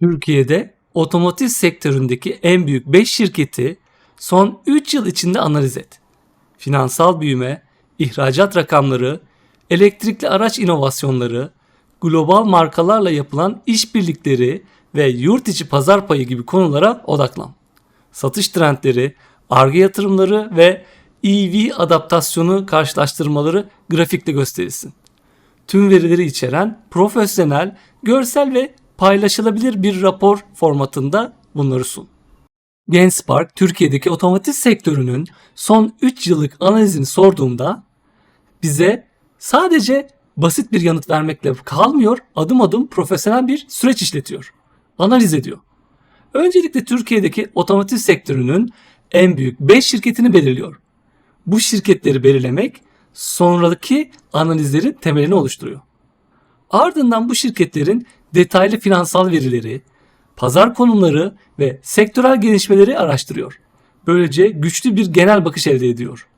Türkiye'de otomotiv sektöründeki en büyük 5 şirketi son 3 yıl içinde analiz et. Finansal büyüme, ihracat rakamları, elektrikli araç inovasyonları, global markalarla yapılan işbirlikleri ve yurt içi pazar payı gibi konulara odaklan. Satış trendleri, arge yatırımları ve EV adaptasyonu karşılaştırmaları grafikte gösterilsin tüm verileri içeren profesyonel, görsel ve paylaşılabilir bir rapor formatında bunları sun. Genspark Türkiye'deki otomotiv sektörünün son 3 yıllık analizini sorduğumda bize sadece basit bir yanıt vermekle kalmıyor, adım adım profesyonel bir süreç işletiyor. Analiz ediyor. Öncelikle Türkiye'deki otomotiv sektörünün en büyük 5 şirketini belirliyor. Bu şirketleri belirlemek sonraki analizlerin temelini oluşturuyor. Ardından bu şirketlerin detaylı finansal verileri, pazar konumları ve sektörel gelişmeleri araştırıyor. Böylece güçlü bir genel bakış elde ediyor.